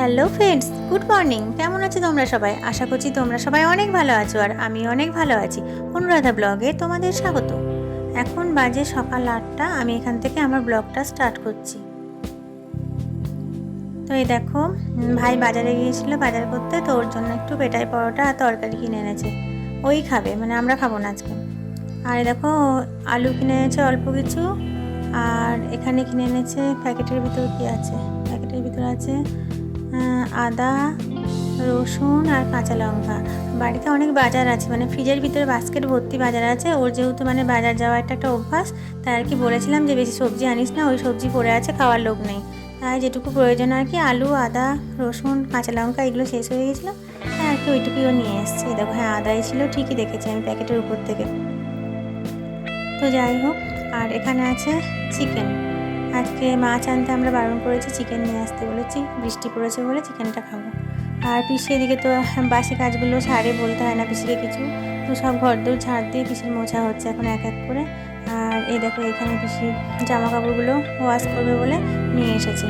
Hello friends, good morning. কেমন আছো তোমরা সবাই? আশা করছি তোমরা সবাই অনেক ভালো আছো আর আমি অনেক ভালো আছি। অনুরাধা ব্লগে তোমাদের স্বাগত। এখন বাজে সকাল আটটা, আমি এখান থেকে আমার ব্লগটা স্টার্ট করছি। তো এই দেখো ভাই বাজারে গিয়েছিল বাজার করতে, তো ওর জন্য একটু পেটাই পরোটা আর তরকারি কিনে এনেছে। ওই খাবে মানে আমরা খাব না আজকে। আর দেখো, আলু কিনে এনেছে অল্প কিছু, আর এখানে কিনে এনেছে প্যাকেটের ভিতর কি আছে? প্যাকেটের ভিতর আছে আদা, রসুন আর কাঁচা লঙ্কা। বাড়িতে অনেক বাজার আছে মানে ফ্রিজের ভিতরে বাস্কেট ভর্তি বাজার আছে। ওর যেহেতু মানে বাজার যাওয়া একটা একটা অভ্যাস, তাই আর কি বলেছিলাম যে বেশি সবজি আনিস না, ওই সবজি পড়ে আছে, খাওয়ার লোক নেই। তাই যেটুকু প্রয়োজন আর কি, আলু, আদা, রসুন, কাঁচা লঙ্কা, এগুলো শেষ হয়ে গেছিল। তাই আর কি ওইটুকুই ও নিয়ে এসছে। দেখো হ্যাঁ আদাই ছিল, ঠিকই দেখেছি আমি প্যাকেটের উপর থেকে। তো যাই হোক, আর এখানে আছে চিকেন আজকে মাছ আনতে আমরা বারণ করেছি চিকেন নিয়ে আসতে বলেছি, বৃষ্টি পড়েছে বলে চিকেনটা খাব। আর পিসি এদিকে তো বাসি কাজগুলো ছাড়ে বলতে হয় না পিসিকে কিছু। তো সব ঘর দৌড় ঝাড় দিয়ে পিসির মোছা হচ্ছে এখন এক এক করে। আর এই দেখো এখানে পিসি জামা কাপড়গুলো ওয়াশ করবে বলে নিয়ে এসেছে।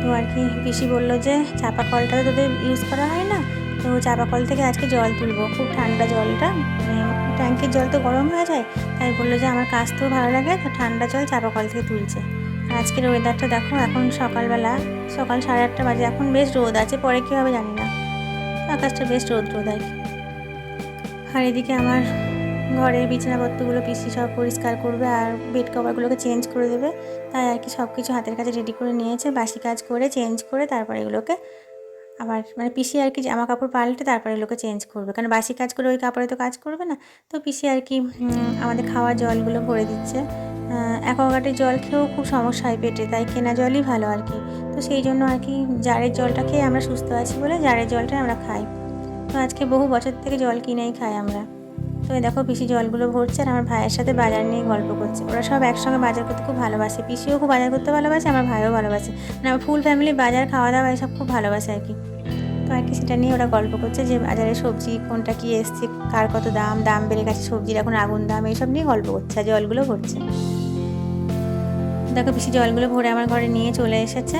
তো আর কি পিসি বলল যে, চাপা কলটা তোদের ইউজ করা হয় না, তো চাপা কল থেকে আজকে জল তুলবো। খুব ঠান্ডা জলটা মানে ট্যাঙ্কের জল তো গরম হয়ে যায়, তাই বলল যে আমার কাজ তো ভালো লাগে, তো ঠান্ডা জল চাপা কল থেকে তুলছে। আজকের ওয়েদারটা দেখো, এখন সকালবেলা, সকাল সাড়ে আটটা বাজে, এখন বেশ রোদ আছে, পরে কী হবে জানি না। আকাশটা বেশ রোদ রোদ আর কি আর এদিকে আমার ঘরের বিছানাপত্রগুলো পিসি সব পরিষ্কার করবে আর বেড কভারগুলোকে চেঞ্জ করে দেবে। তাই আর কি সব কিছু হাতের কাছে রেডি করে নিয়েছে, বাসি কাজ করে চেঞ্জ করে তারপরে এগুলোকে আবার মানে পিসি আর কি জামা কাপড় পাল্টে তারপরে এগুলোকে চেঞ্জ করবে। কারণ বাসি কাজ করে ওই কাপড়ে তো কাজ করবে না, তো পিসি আর কি আমাদের খাওয়ার জলগুলো ভরে দিচ্ছে। অ্যাকোয়াগার্ডের জল খেয়েও খুব সমস্যা হয় পেটে, তাই কেনা জলই ভালো আর কি। তো সেই জন্য আর কি জারের জলটা খেয়ে আমরা সুস্থ আছি বলে জারের জলটাই আমরা খাই। তো আজকে বহু বছর থেকে জল কিনেই খাই আমরা। তো দেখো পিসি জলগুলো ভরছে আর আমার ভাইয়ের সাথে বাজার নিয়ে গল্প করছে। ওরা সব একসঙ্গে বাজার করতে খুব ভালোবাসে। পিসিও খুব বাজার করতে ভালোবাসে, আমার ভাইও ভালোবাসে। মানে আমার ফুল ফ্যামিলি বাজার খাওয়া দাওয়া এসব খুব ভালোবাসে আর কি। তো আর কি সেটা নিয়ে ওরা গল্প করছে যে বাজারে সবজি কোনটা কি এসছে, কার কত দাম দাম বেড়ে গেছে, সবজির এখন আগুন দাম, এইসব নিয়ে গল্প করছে আর জলগুলো ভরছে। দেখো পিসি জলগুলো ভরে আমার ঘরে নিয়ে চলে এসেছে।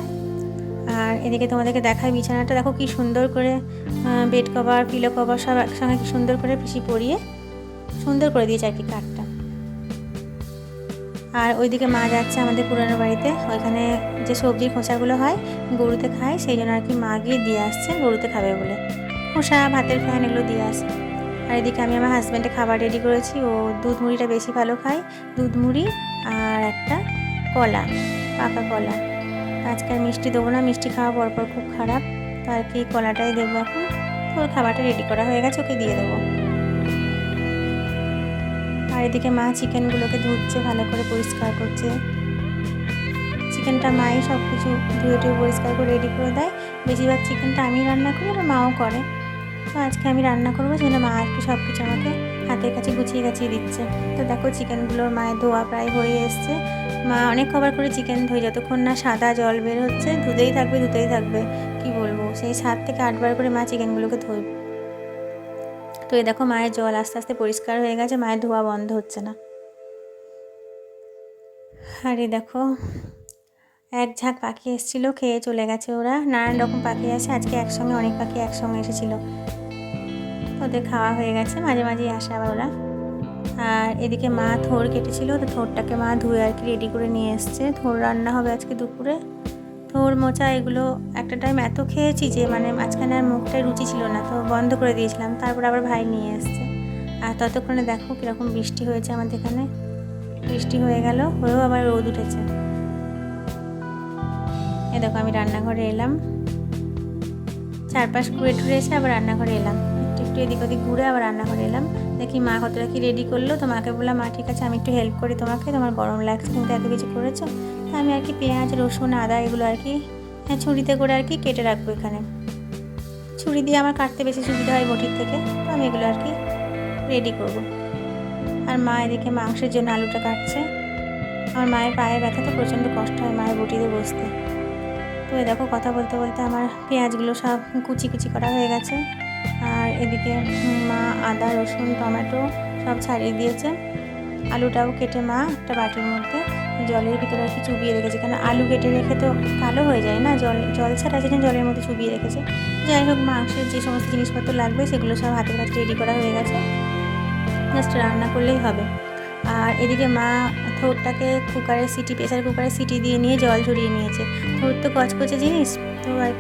আর এদিকে তোমাদেরকে দেখায় বিছানাটা। দেখো কি সুন্দর করে বেড কভার পিলো কভার সব একসঙ্গে কি সুন্দর করে পিসি পরিয়ে সুন্দর করে দিয়েছে আর কি কাঠটা। আর ওইদিকে মা যাচ্ছে আমাদের পুরানো বাড়িতে। ওইখানে যে সবজির খোসাগুলো হয়, গরুতে খায়, সেই জন্য আর কি মা গিয়ে দিয়ে আসছে, গরুতে খাবে বলে। খোসা, ভাতের ফ্যান এগুলো দিয়ে আসে। আর এদিকে আমি আমার হাজব্যান্ডে খাবার রেডি করেছি। ও দুধ মুড়িটা বেশি ভালো খায়। দুধ মুড়ি আর একটা কলা, পাকা কলা। আজকে মিষ্টি দেবো না, মিষ্টি খাওয়া পরপর খুব খারাপ। তো আর কি কলাটাই দেবো এখন? তো ওর খাবারটা রেডি করা হয়ে গেছে, ওকে দিয়ে দেবো। আর এদিকে মা চিকেনগুলোকে ধুচ্ছে, ভালো করে পরিষ্কার করছে। চিকেনটা মাই সব কিছু ধুয়ে টুয়ে পরিষ্কার করে রেডি করে দেয়। বেশিরভাগ চিকেনটা আমি রান্না করি আর মাও করে। তো আজকে আমি রান্না করব, সেজন্য মা আর কি সব কিছু আমাকে হাতের কাছে গুছিয়ে গাছিয়ে দিচ্ছে। তো দেখো, চিকেনগুলোর মায়ের ধোয়া প্রায় হয়ে এসছে। মা, অনেক কবার করে চিকেন ধুই, যতক্ষণ না সাদা জল বের হচ্ছে, ধুতেই থাকবে ধুতেই থাকবে। কি বলব? সেই সাত থেকে আটবার করে মা চিকেনগুলোকে ধুই তো এই দেখো, মায়ের জল আস্তে আস্তে পরিষ্কার হয়ে গেছে, মায়ের ধোয়া বন্ধ হচ্ছে না। আর এই দেখো, এক ঝাঁক পাখি এসেছিল, খেয়ে চলে গেছে ওরা। নানান রকম পাখি আছে, আজকে একসঙ্গে অনেক পাখি একসঙ্গে এসেছিল। ওদের খাওয়া হয়ে গেছে, মাঝে মাঝেই আসে আবার ওরা। আর এদিকে মা থোর কেটেছিল, তো থোরটাকে মা ধুয়ে আর কি রেডি করে নিয়ে এসছে। থোর রান্না হবে আজকে দুপুরে। থোর, মোচা এগুলো একটা টাইম এত খেয়েছি যে মানে মাঝখানে আর মুখটায় রুচি ছিল না, তো বন্ধ করে দিয়েছিলাম। তারপর আবার ভাই নিয়ে এসছে। আর ততক্ষণে দেখো কীরকম বৃষ্টি হয়েছে আমাদের এখানে। বৃষ্টি হয়ে গেল, হয়েও আবার রোদ উঠেছে। এ দেখো আমি রান্নাঘরে এলাম। চারপাশ ঘুরে টুরে এসে আবার রান্নাঘরে এলাম। একটু এদিক ওদিক ঘুরে আবার রান্নাঘরে এলাম। দেখি মা কতটা কি রেডি করল। তো মাকে বললাম, মা, ঠিক আছে, আমি একটু হেল্প করি তোমাকে। তোমার গরম লাগছে কিন্তু এত কিছু করেছ। তো আমি আর কি পেঁয়াজ, রসুন, আদা এগুলো আর কি হ্যাঁ ছুরিতে করে আর কি কেটে রাখব এখানে। ছুরি দিয়ে আমার কাটতে বেশি সুবিধা হয় বটির থেকে। তো আমি এগুলো আর কি রেডি করব। আর মা এদিকে মাংসের জন্য আলুটা কাটছে। আমার মায়ের পায়ে ব্যথা, তো প্রচণ্ড কষ্ট হয় মায়ের বটিতে বসতে। তো দেখো, কথা বলতে বলতে আমার পেঁয়াজগুলো সব কুচি কুচি করা হয়ে গেছে। আর এদিকে মা, আদা, রসুন, টমেটো সব ছাড়িয়ে দিয়েছে। আলুটাও কেটে মা একটা বাটির মধ্যে জলের ভিতরে আর কি চুবিয়ে রেখেছে। কারণ আলু কেটে রেখে তো কালো হয়ে যায় না, জল জল ছাড়া সেখানে জলের মধ্যে চুবিয়ে রেখেছে। যাই হোক, মাংসের যে সমস্ত জিনিসপত্র লাগবে সেগুলো সব হাতে হাতে রেডি করা হয়ে গেছে। জাস্ট রান্না করলেই হবে। আর এদিকে মা থোরটাকে কুকারে সিটি প্রেসার কুকারে সিটি দিয়ে নিয়ে জল ঝরিয়ে নিয়েছে। থোর তো কচকচে জিনিস, তো আর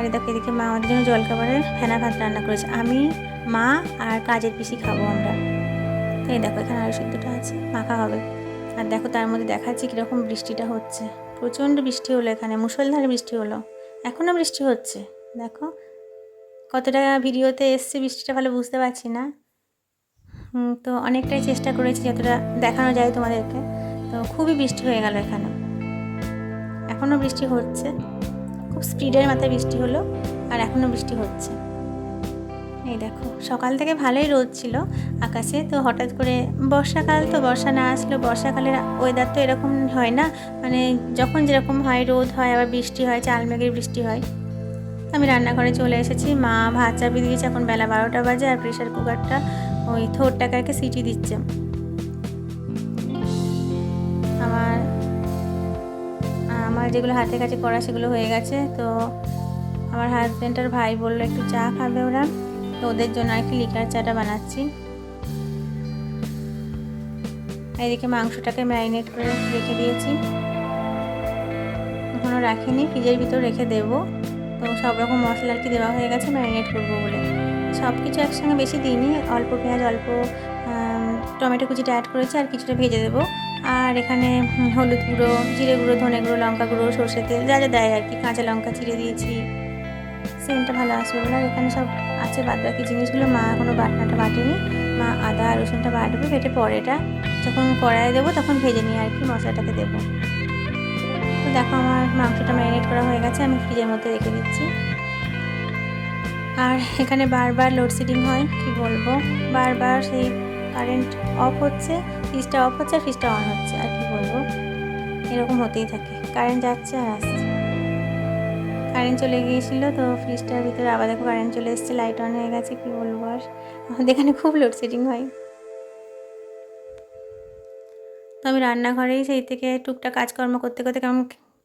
আর দেখো এদিকে মা আমাদের জন্য জলখাবারের ফেনা ভাত রান্না করেছে। আমি, মা আর কাজের পিসি খাব আমরা। এই দেখো, এখানে আলু সিদ্ধটা আছে, মাখা হবে। আর দেখো, তার মধ্যে দেখাচ্ছি কীরকম বৃষ্টিটা হচ্ছে। প্রচণ্ড বৃষ্টি হলো এখানে, মুষলধারে বৃষ্টি হলো। এখনও বৃষ্টি হচ্ছে। দেখো, কতটা ভিডিওতে এসছে বৃষ্টিটা ভালো বুঝতে পারছি না। তো অনেকটাই চেষ্টা করেছি যতটা দেখানো যায় তোমাদেরকে। তো খুবই বৃষ্টি হয়ে গেল এখানে। এখনও বৃষ্টি হচ্ছে। খুব স্পিডের মাথায় বৃষ্টি হলো আর এখনও বৃষ্টি হচ্ছে। এই দেখো, সকাল থেকে ভালোই রোদ ছিল আকাশে, তো হঠাৎ করে বর্ষাকাল, তো বর্ষা না আসলো বর্ষাকালের ওয়েদার তো এরকম হয় না। মানে যখন যেরকম হয়, রোদ হয়, আবার বৃষ্টি হয় চাল মেঘের বৃষ্টি হয়। আমি রান্নাঘরে চলে এসেছি, মা ভাত চাপিয়ে দিয়েছে, এখন বেলা বারোটা বাজে আর প্রেশার কুকারটা ওই থোরটাকে সিটি দিচ্ছে। আমার যেগুলো হাতে কাছে করা সেগুলো হয়ে গেছে। তো আমার হাজব্যান্ড আর ভাই বলল, একটু চা খাবে ওরা। তো ওদের জন্য আর কি লিকার চাটা বানাচ্ছি। এদিকে মাংসটাকে ম্যারিনেট করে রেখে দিয়েছি। এখনও রাখিনি, ফ্রিজের ভিতর রেখে দেবো। তো সব রকম মশলা আর কি দেওয়া হয়ে গেছে ম্যারিনেট করব বলে। সব কিছু একসঙ্গে বেশি দিইনি, অল্প পেঁয়াজ, অল্প টমেটো কুচিটা অ্যাড করেছি, আর কিছুটা ভেজে দেবো। আর এখানে হলুদ গুঁড়ো, জিরে গুঁড়ো, ধনে গুঁড়ো, লঙ্কা গুঁড়ো সর্ষে তেল, যা যা দেয় আর কি। কাঁচা লঙ্কা চিড়ে দিয়েছি। সেন্টটা ভালো আসবে বলে আর এখানে সব আছে বাদ বাকি জিনিসগুলো। মা এখনও বাটনাটা বাটেনি। মা আদা, রসুনটা বাটবে, বেটে পরে এটা যখন কড়াইয়ে দেবো তখন ভেজে নিয়ে আর কি মশলাটাকে দেবো। তো দেখো আমার মাংসটা ম্যারিনেট করা হয়ে গেছে, আমি ফ্রিজের মধ্যে রেখে দিচ্ছি। আর এখানে বারবার লোডশেডিং হয়, কি বলব? বারবার সেই কারেন্ট অফ হচ্ছে। ফ্রিজটা অফ হচ্ছে আর ফ্রিজটা অন হচ্ছে, আর কি বলব? এরকম হতেই থাকে। কারেন্ট যাচ্ছে আর আসছে। কারেন্ট চলে গিয়েছিল, তো ফ্রিজটার ভিতরে আবার দেখো কারেন্ট চলে এসেছে লাইট অন হয়ে গেছে, কি বলব আর? আমাদের এখানে খুব লোডশেডিং হয়। তো আমি রান্নাঘরেই সেই থেকে টুকটাক কাজকর্ম করতে করতে কেমন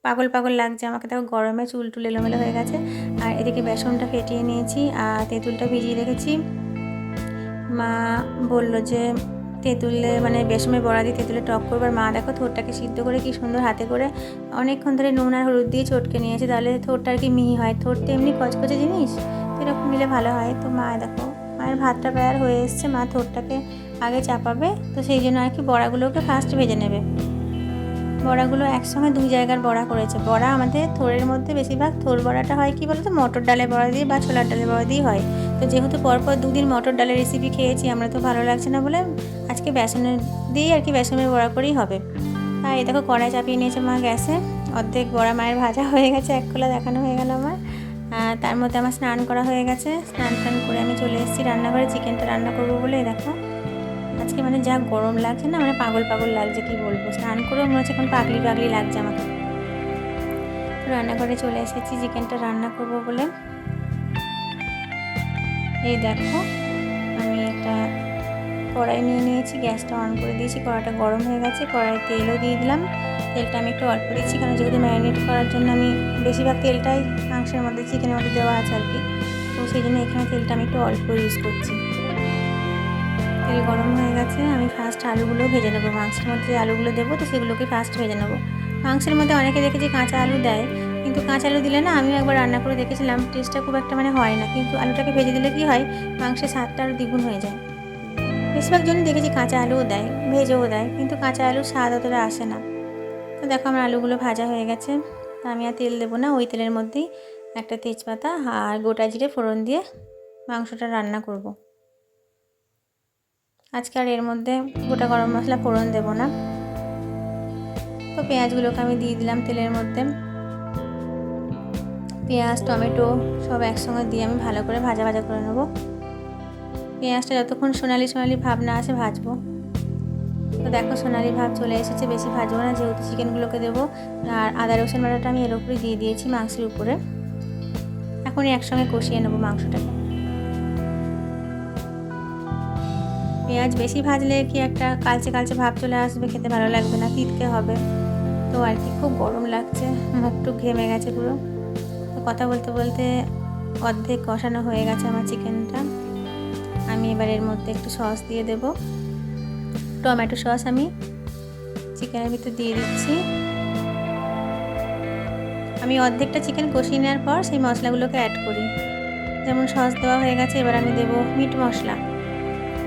পাগল পাগল লাগছে। আমাকে দেখো গরমে চুল টুল এলোমেলো হয়ে গেছে। আর এদিকে বেসনটা ফেটিয়ে নিয়েছি, আর তেঁতুলটা ভিজিয়ে রেখেছি। মা বলল যে তেঁতুলে মানে বেসমে বড়া দিয়ে তেঁতুলে টক করবার মা দেখো থোরটাকে সিদ্ধ করে কি সুন্দর হাতে করে অনেকক্ষণ ধরে নুন আর হলুদ দিয়ে চটকে নিয়েছে। তাহলে থোরটা আর কি মিহি হয়। থোর তো এমনি কচকচে জিনিস, তো এরকম নিলে ভালো হয়। তো মা দেখো, মায়ের ভাতটা প্রায় হয়ে এসছে। মা থোরটাকে আগে চাপাবে, তো সেই জন্য আর কি বড়াগুলোকে ফার্স্ট ভেজে নেবে। বড়াগুলো একসঙ্গে দুই জায়গার বড়া করেছে। বড়া আমাদের থোরের মধ্যে বেশিরভাগ থোর বড়াটা হয় কি বলতো? মটর ডালের বড়া দিয়ে বা ছোলার ডালের বড়া দিয়ে হয়। তো যেহেতু পরপর দুদিন মটর ডালের রেসিপি খেয়েছি, আমরা তো ভালো লাগছে না বলে আজকে বেসনের দিয়েই আর কি বেসনের বড়া করেই হবে। আর এই দেখো কড়াই চাপিয়ে নিয়েছে মা গ্যাসে। অর্ধেক বড়া মায়ের ভাজা হয়ে গেছে, এক খোলা দেখানো হয়ে গেল আমার। তার মধ্যে আমার স্নান করা হয়ে গেছে। স্নান টান করে আমি চলে এসেছি রান্নাঘরে। চিকেনটা রান্না করব বলে দেখো আজকে মানে যা গরম লাগছে না মানে পাগল পাগল লাগছে, কি বলব? স্নান করেও মনে হচ্ছে এখন পাগলি পাগলি লাগছে আমাকে। রান্নাঘরে চলে এসেছি, চিকেনটা রান্না করব বলে। এই দেখো, আমি একটা কড়াই নিয়ে নিয়েছি, গ্যাসটা অন করে দিয়েছি, কড়াইটা গরম হয়ে গেছে কড়াই তেলও দিয়ে দিলাম। তেলটা আমি একটু অল্প দিচ্ছি, কারণ যেহেতু ম্যারিনেট করার জন্য আমি বেশিরভাগ তেলটাই মাংসের মধ্যে, চিকেনের মধ্যে দেওয়া আছে আর কি। তো সেই জন্য এখানে তেলটা আমি একটু অল্প ইউজ করছি। তেল গরম হয়ে গেছে, আমি ফার্স্ট আলুগুলো ভেজে নেব। মাংসের মধ্যে যে আলুগুলো দেবো, তো সেগুলোকে ফার্স্ট ভেজে নেব। মাংসের মধ্যে অনেকে দেখেছি কাঁচা আলু দেয়, কিন্তু কাঁচা আলু দিলে না, আমিও একবার রান্না করে দেখেছিলাম টেস্টটা খুব একটা মানে হয় না। কিন্তু আলুটাকে ভেজে দিলে কি হয়, মাংসের স্বাদটা আরও দ্বিগুণ হয়ে যায়। বেশিরভাগ জনই দেখেছি কাঁচা আলুও দেয়, ভেজেও দেয়, কিন্তু কাঁচা আলুর স্বাদ অতটা আসে না। তো দেখো আমার আলুগুলো ভাজা হয়ে গেছে। আমি আর তেল দেবো না, ওই তেলের মধ্যেই একটা তেজপাতা আর গোটা জিরে ফোড়ন দিয়ে মাংসটা রান্না করব। আজকে আর এর মধ্যে গোটা গরম মশলা ফোড়ন দেবো না। তো পেঁয়াজগুলোকে আমি দিয়ে দিলাম তেলের মধ্যে। পেঁয়াজ, টমেটো সব একসঙ্গে দিয়ে আমি ভালো করে ভাজা ভাজা করে নেব। পেঁয়াজটা যতক্ষণ সোনালি সোনালি ভাব না আসে ভাজবো। তো দেখো সোনালি ভাব চলে এসেছে, বেশি ভাজবো না, যেহেতু চিকেনগুলোকে দেবো। আর আদা, রসুন বাটাটা আমি এর উপরে দিয়ে দিয়েছি মাংসের উপরে। এখনই একসঙ্গে কষিয়ে নেব মাংসটাকে। পেঁয়াজ বেশি ভাজলে কি একটা কালচে কালচে ভাব চলে আসবে, খেতে ভালো লাগবে না, তিতকে হবে। তো আর কি, খুব গরম লাগছে মুখটু ঘেমে গেছে পুরো। তো কথা বলতে বলতে অর্ধেক কষানো হয়ে গেছে আমার চিকেনটা। আমি এবার এর মধ্যে একটু সস দিয়ে দেব। টমেটো সস আমি চিকেনের ভিতর দিয়ে দিচ্ছি। আমি অর্ধেকটা চিকেন কষিয়ে নেওয়ার পর সেই মশলাগুলোকে অ্যাড করি। যেমন সস দেওয়া হয়ে গেছে, এবার আমি দেবো মিট মশলা।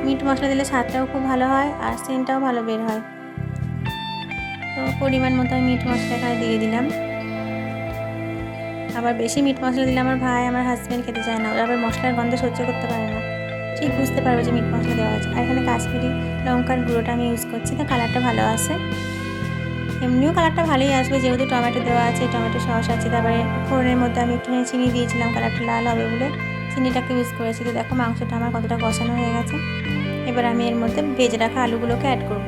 মিট মশলা দিলে স্বাদটাও খুব ভালো হয় আর সেন্টটাও ভালো বের হয়। তো পরিমাণ মতো আমি মিট মশলা এখানে দিয়ে দিলাম। আবার বেশি মিট মশলা দিলে আমার ভাই, আমার হাজব্যান্ড খেতে চায় না। ওরা আবার মশলার গন্ধ সহ্য করতে পারে না। ঠিক বুঝতে পারবে যে মিট মশলা দেওয়া আছে আর এখানে কাশ্মীরি লঙ্কার গুঁড়োটা আমি ইউজ করছি। তো কালারটা ভালো আসে এমনিও কালারটা ভালোই আসবে। যেহেতু টমেটো দেওয়া আছে, টমেটো সস আছে, তারপরে ফোড়নের মধ্যে আমি একটুখানি চিনি দিয়েছিলাম। কালারটা লাল হবে বলে। চিনিটাকে ইউজ করেছি, তো দেখো মাংসটা আমার কতটা কষানো হয়ে গেছে। এবার আমি এর মধ্যে ভেজে রাখা আলুগুলোকে অ্যাড করব।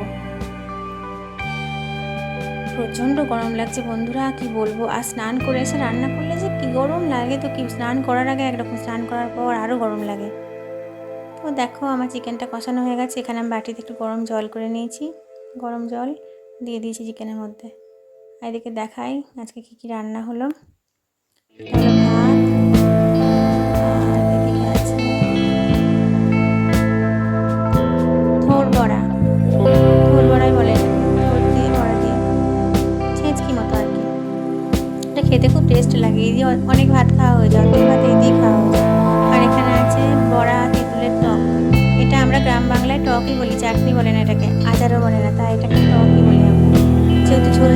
প্রচণ্ড গরম লাগছে বন্ধুরা, কি বলব? আর স্নান করে এসে রান্না করলে যে কি গরম লাগে, তো কি স্নান করার আগে একরকম স্নান করার পর আরও গরম লাগে। তো দেখো আমার চিকেনটা কষানো হয়ে গেছে, এখানে আমি বাটিতে একটু গরম জল করে নিয়েছি। গরম জল দিয়ে দিয়েছি চিকেনের মধ্যে। এদিকে দেখাই আজকে কী কী রান্না হলো। ভাত টেস্ট লাগে। এই দিয়ে অনেক ভাত খাওয়া হয়ে যায়, অনেক ভাত এই দিয়ে খাওয়া হয়ে যায়। আর এখানে আছে বড়া তেঁতুলের টক। এটা আমরা গ্রাম বাংলায় টকই বলি, চাটনি বলে না এটাকে, আচারও বলে না, তাই এটাকে টকই বলি আমরা। যেহেতু ঝোল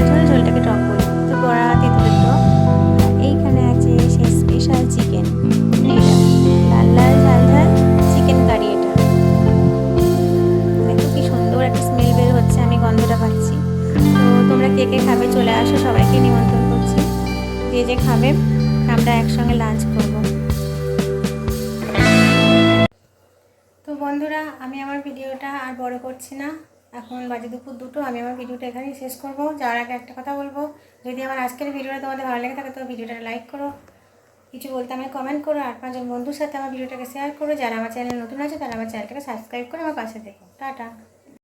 যে যে খাবে, আমরা একসঙ্গে লাঞ্চ করব। তো বন্ধুরা, আমি আমার ভিডিওটা আর বড় করছি না। এখন বাজে দুপুর দুটো, আমি আমার ভিডিওটা এখানেই শেষ করব। যাওয়ার আগে একটা কথা বলব, যদি আমার আজকের ভিডিওটা তোমাদের ভালো লেগে থাকে, তো ভিডিওটা লাইক করো। কিছু বলতে আমি কমেন্ট করো, আর পাঁচজন বন্ধুর সাথে আমার ভিডিওটাকে শেয়ার করো। যারা আমার চ্যানেল নতুন আছে, তারা আমার চ্যানেলটাকে সাবস্ক্রাইব করে আমার পাশে দেখো টাটা।